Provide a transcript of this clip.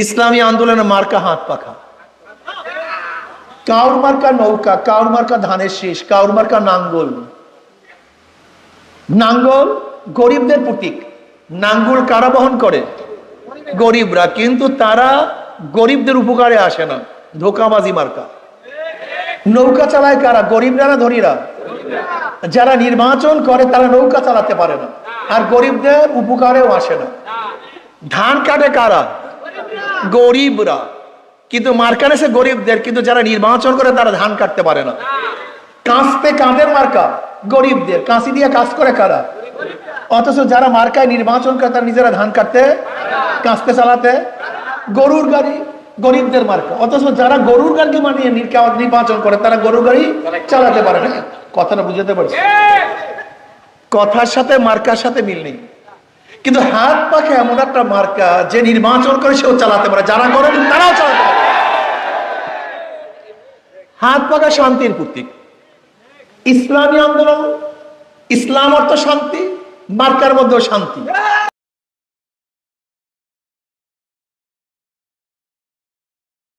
ইসলামী আন্দোলনের মার্কা হাত পাখা। কাউর মার্কা নৌকা কাউর মার্কা ধানের শীষ কাউর মার্কা নাঙ্গল। নাঙ্গল গরিবদের প্রতীক। নাঙ্গল কারা বহন করে? গরিবরা। কিন্তু তারা গরিবদের উপকারে আসে না। ধোকাবাজি মার্কা। নৌকা চালায় কারা? গরিবরা না ধনীরা? যারা নির্বাচন করে তারা নৌকা চালাতে পারে না। আর গরিবদের উপকারেও আসে না। ধান কাটে কারা? গরিবরা। কিন্তু মার্কান এসে গরিবদের, কিন্তু যারা নির্বাচন করে তারা ধান কাটতে পারে না। কাঁচতে কাঁধের মার্কা, গরিবদের। কাঁচি দিয়ে কাজ করে কারা? অথচ যারা মার্কায় নির্বাচন করে তারা নিজেরা ধান কাটতে, কাঁচতে চালাতে। গরুর গাড়ি, গরিবদের মার্কা। অথচ যারা গরুর গাড়ি মানিয়ে নির্বাচন করে তারা গরুর গাড়ি চালাতে পারে না। কথাটা বুঝাতে পারছি? কথার সাথে মার্কার সাথে মিল নেই। কিন্তু হাত পাখে এমন একটা মার্কা যে নির্বাচন করে সেও চালাতে পারে। যারা করেন, তারাও চালাতে পারে। হাত পাখা শান্তির প্রতীক। ইসলামী আন্দোলন, ইসলাম অর্থ শান্তি, মার্কার মধ্যেও শান্তি।